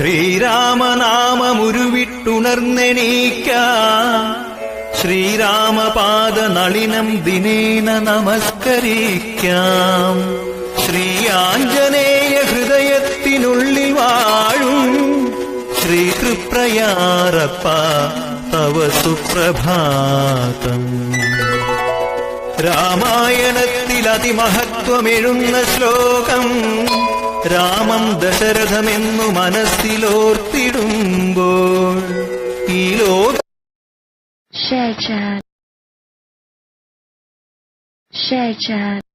ശ്രീരാമനാമമുരുവിട്ടുണർന്നെണീക്ക. ശ്രീരാമപാദ നളിനം ദിനേന നമസ്കരിക്കാം. ശ്രീ ആഞ്ജനേയ ഹൃദയത്തിനുള്ളിൽ വാഴും ശ്രീ തൃപ്രയാറപ്പ തവ സുപ്രഭാതം. രാമായണത്തിൽ അതിമഹത്വമെഴുന്ന ശ്ലോകം രാമം ദശരഥമെന്നു മനസ്സിലോർത്തിടുമ്പോൾ ഈ ലോക. Share chat.